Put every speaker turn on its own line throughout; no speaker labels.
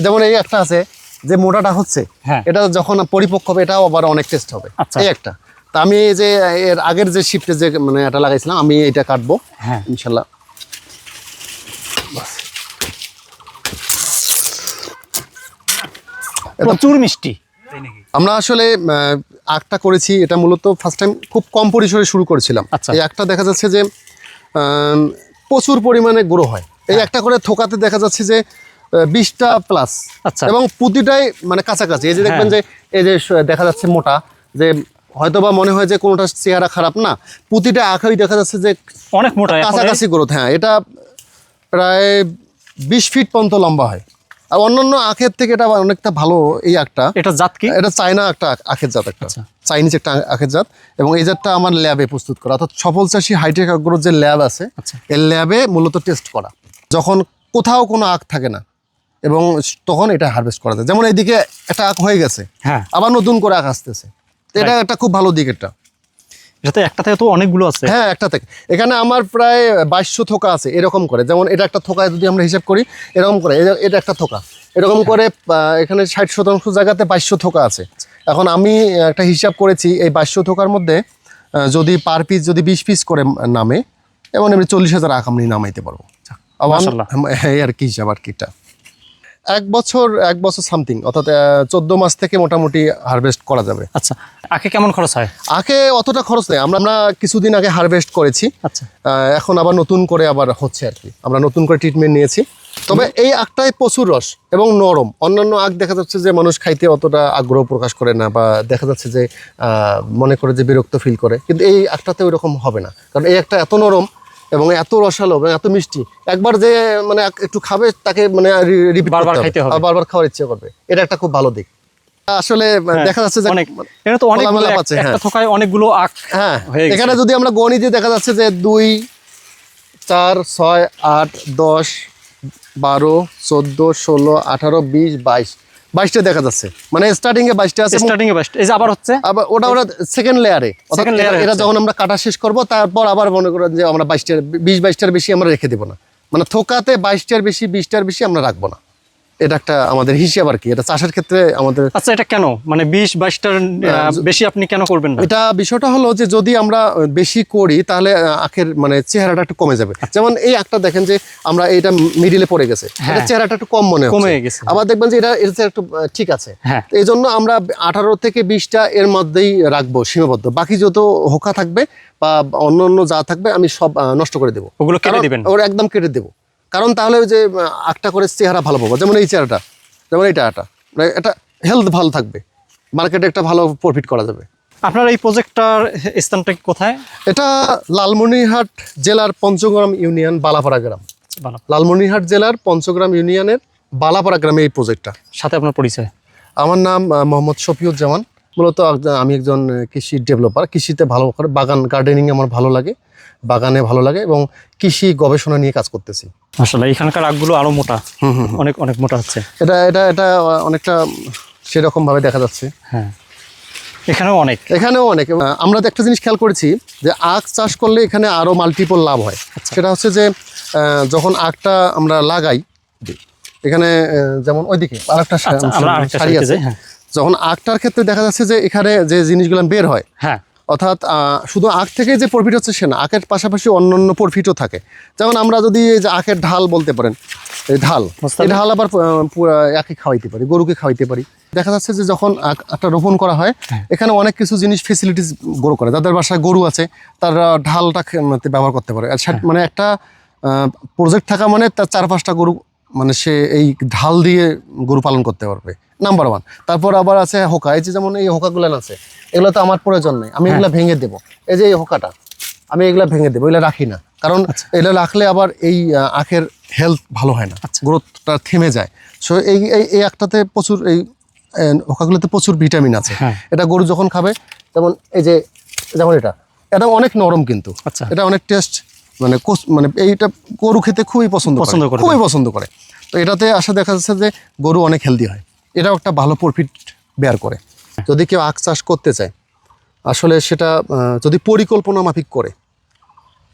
যেমন এই একটা আছে যে মোটাটা হচ্ছে
হ্যাঁ।
এটা যখন পরিপক্ক হবে এটাও আবার অনেক টেস্ট হবে।
আচ্ছা।
এই একটা। তা আমি এই যে এর আগের যে শিফটে যে মানে এটা লাগাইছিলাম আমি এটা কাটবো।
হ্যাঁ।
ইনশাল্লাহ।
প্রচুর মিষ্টি।
আমরা আসলে আহ, আখটা করেছি এটা মূলত ফার্স্ট টাইম খুব কম পরিসরে শুরু করেছিলাম।
আচ্ছা।
এই একটা দেখা যাচ্ছে যে প্রচুর পরিমাণে গুঁড়ো হয়। এই
হ্যাঁ।
একটা করে থোকাতে দেখা যাচ্ছে যে বিশটা প্লাস
আচ্ছা।
এবং প্রতিটাই মানে কাছাকাছি। এই যে দেখবেন যে
হ্যাঁ।
এই যে দেখা যাচ্ছে মোটা যে হয়তো বা মনে হয় যে কোনোটা চেহারা খারাপ না প্রতিটা আখই দেখা যাচ্ছে যে
অনেক মোটা
কাছাকাছি গ্রোথ হ্যাঁ এটা প্রায় বিশ ফিট পর্যন্ত লম্বা হয়। আর অন্যান্য আখের থেকে এটা অনেকটা ভালো এই আখটা
এটা জাত কি?
এটা চায়না একটা আখ- আখের জাত একটা।
আচ্ছা।
চাইনিজ একটা আখের জাত। এবং এই জাতটা আমার ল্যাবে প্রস্তুত করা। অর্থাৎ সফল চাষি হাইটেক আগ্রহ যে ল্যাব আছে
আচ্ছা।
এই ল্যাবে মূলত টেস্ট করা। যখন কোথাও কোনো আখ থাকে না এবং তখন এটা হারভেস্ট করা যায়। যেমন এইদিকে একটা আখ হয়ে গেছে
হ্যাঁ।
আবার নতুন করে আখ আসতেছে। তো এটা একটা খুব ভালো দিক এটা।
এটাতে একটা থেকে তো অনেকগুলো আছে।
হ্যাঁ একটা থেকে। এখানে আমার প্রায় বাইশশো থোকা আছে এরকম করে। যেমন এটা একটা থোকা যদি আমরা হিসাব করি এরকম করে। এটা একটা থোকা। এরকম করে এখানে ষাট শতাংশ জায়গাতে বাইশশো থোকা আছে। এখন আমি একটা হিসাব করেছি এই বাইশশো থোকার মধ্যে যদি পার পিস যদি বিশ পিস করে নামে এবং এমনি চল্লিশ হাজার আখ আমি নামাইতে পারব। আবার এই আর কি হিসাব আর কিটা এক বছর এক বছর সামথিং অর্থাৎ চোদ্দ মাস থেকে মোটামুটি হারভেস্ট করা যাবে।
আচ্ছা আখে কেমন খরচ হয়?
আখে অতটা খরচ নেই। আমরা আমরা কিছুদিন আগে হারভেস্ট করেছি।
আচ্ছা।
এখন আবার নতুন করে আবার হচ্ছে আর কি। আমরা নতুন করে ট্রিটমেন্ট নিয়েছি। তবে এই আখটাই প্রচুর রস এবং নরম। অন্যান্য আখ দেখা যাচ্ছে যে মানুষ খাইতে অতটা আগ্রহ প্রকাশ করে না বা দেখা যাচ্ছে যে মনে করে যে বিরক্ত ফিল করে। কিন্তু এই আখটাতে ওই রকম হবে না। কারণ এই একটা এত নরম এবং এত রসালো এত মিষ্টি। একবার যে মানে একটু খাবে তাকে মানে
বারবার খাইতে হবে।
বারবার খাওয়ার ইচ্ছে করবে। এটা একটা খুব ভালো দিক। আসলে
হ্যাঁ,
দেখা যাচ্ছে যে
অনেক তো অনেক
পাচ্ছে, হ্যাঁ।
থোকায় অনেকগুলো আখ
হ্যাঁ এখানে যদি আমরা গণিতে দেখা যাচ্ছে যে দুই চার ছয় আট দশ বারো চোদ্দ ষোলো আঠারো বিশ বাইশ। বাইশটা দেখা যাচ্ছে। মানে স্টার্টিং এ বাইশটা আছে
স্টার্টিং এ বাইশটা। এই যে আবার হচ্ছে?
আবার ওটা ওটা সেকেন্ড লেয়ারে
সেকেন্ড লেয়ারে
এটা যখন আমরা কাটা শেষ করব তারপর আবার মনে করেন যে আমরা বাইশটার বিশ বাইশটার বেশি আমরা রেখে দেবো না। মানে থোকাতে বাইশটার বেশি বিশটার বেশি আমরা রাখব না। এটা একটা আমাদের হিসাব আর কি। এটা চাষের ক্ষেত্রে আমাদের
আচ্ছা এটা কেন? মানে বিশ বাইশটার বেশি আপনি কেন করবেন না?
এটা বিষয়টা হলো যে যদি আমরা বেশি করি তাহলে আখের মানে চেহারাটা একটু কমে যাবে। যেমন এই আখটা দেখেন যে আমরা এটা মিডিলে পড়ে গেছে। এটা
হ্যাঁ।
চেহারাটা একটু কম মনে
কমে গেছে।
আবার দেখবেন যে এটা এটা একটু ঠিক আছে।
হ্যাঁ।
এই জন্য আমরা আঠারো থেকে বিশটা এর মধ্যেই রাখব সীমাবদ্ধ। বাকি যত হোকা থাকবে বা অন্য অন্য যা থাকবে আমি সব নষ্ট করে দেবো।
ওগুলো কেটে দিবেন?
ওর একদম কেটে দেবো। কারণ তাহলে ওই যে আখটা করে চেহারা ভালো পাবো। যেমন এই চেহারাটা যেমন এইটা এটা মানে এটা হেলথ ভালো থাকবে। মার্কেটে একটা ভালো প্রফিট করা যাবে।
আপনার এই প্রজেক্টটার স্থানটা কোথায়?
এটা লালমনিরহাট জেলার পঞ্চগ্রাম ইউনিয়ন বালাপাড়া গ্রাম।
বানাবো।
লালমনিরহাট জেলার পঞ্চগ্রাম ইউনিয়নের বালাপাড়া গ্রামে এই প্রজেক্টটা
সাথে আপনার পরিচয়।
আমার নাম মোহাম্মদ শফিউজ্জামান। মূলত আমি একজন কৃষি ডেভেলপার কৃষিতে ভালো করে বাগান গার্ডেনিং আমার ভালো লাগে বাগানে ভালো লাগে এবং কৃষি গবেষণা নিয়ে কাজ করতেছি।
আসলে এখানকার আগগুলো আরও মোটা। অনেক অনেক মোটা হচ্ছে।
এটা এটা এটা অনেকটা সেরকম ভাবে দেখা যাচ্ছে।
হ্যাঁ। এখানেও অনেক।
এখানেও অনেক। আমরা তো একটা জিনিস খেয়াল করেছি যে আখ চাষ করলে এখানে আরও মাল্টিপল লাভ হয়। সেটা হচ্ছে যে আহ, যখন আখটা আমরা লাগাই এখানে যেমন ওইদিকে আরেকটা
আচ্ছা, সারিতে
আছে। যখন আখটার ক্ষেত্রে দেখা যাচ্ছে যে এখানে যে জিনিসগুলো বের হয়
হ্যাঁ।
অর্থাৎ শুধু আখ থেকে যে প্রফিট হচ্ছে সে না আখের পাশাপাশি অন্যান্য প্রফিটও থাকে। যেমন আমরা যদি এই যে আখের ঢাল বলতে পারেন এই ঢাল এই ঢাল আবার একে খাওয়াইতে পারি গরুকে খাওয়াইতে পারি। দেখা যাচ্ছে যে যখন আখটা রোপণ করা হয়
হ্যাঁ।
এখানে অনেক কিছু জিনিস ফেসিলিটিস গ্রো করে। যাদের বাসায় গরু আছে তারা ঢালটা মানে ব্যবহার করতে পারে।
হ্যাঁ।
মানে একটা প্রজেক্ট থাকা মানে তার চার পাঁচটা গরু মানে সে এই ঢাল দিয়ে গরু পালন করতে পারবে নাম্বার ওয়ান তারপর আবার আছে হোকা এই যে যেমন এই হোকাগুলো আছে এগুলো তো আমার প্রয়োজন নেই আমি এগুলো ভেঙে দেবো। এই যে এই হোকাটা আমি এগুলো ভেঙে দেবো এগুলো রাখি না। কারণ এগুলো রাখলে আবার এই আখের হেলথ ভালো হয় না গ্রোথটা থেমে যায়। সো এই এই একটাতে প্রচুর এই হোকাগুলোতে প্রচুর ভিটামিন আছে।
হ্যাঁ।
এটা গরু যখন খাবে যেমন এই যে যেমন এটা এটা অনেক নরম কিন্তু।
আচ্ছা।
এটা অনেক টেস্ট মানে মানে এইটা গরু খেতে খুবই পছন্দ
পছন্দ
করে খুবই পছন্দ করে। তো এটাতে আসা দেখা যাচ্ছে যে গরু অনেক হেলদি হয়। এটাও একটা ভালো প্রফিট বেয়ার করে। যদি কেউ আখ চাষ করতে চায় আসলে সেটা যদি পরিকল্পনা মাফিক করে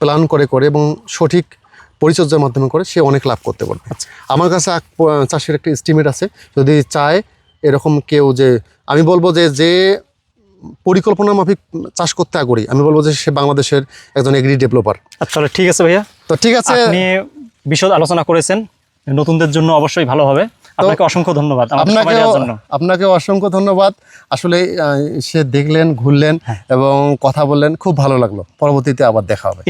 প্ল্যান করে করে এবং সঠিক পরিচর্যার মাধ্যমে করে সে অনেক লাভ করতে পারবে। আমার কাছে আখ চাষের একটা এস্টিমেট আছে। যদি চায় এরকম কেউ যে আমি বলব যে যে পরিকল্পনা মাফিক চাষ করতে আগ্রহী। আমি বলব যে সে বাংলাদেশের একজন এগ্রি ডেভেলপার
আচ্ছা তাহলে ঠিক আছে ভাইয়া।
তো ঠিক আছে।
আপনি বিশদ আলোচনা করেছেন। নতুনদের জন্য অবশ্যই ভালো হবে। আপনাকে অসংখ্য ধন্যবাদ জন্য।
আপনাকে অসংখ্য ধন্যবাদ। আসলে সে দেখলেন ঘুরলেন
হ্যাঁ।
এবং কথা বললেন খুব ভালো লাগল। পরবর্তীতে আবার দেখা হবে।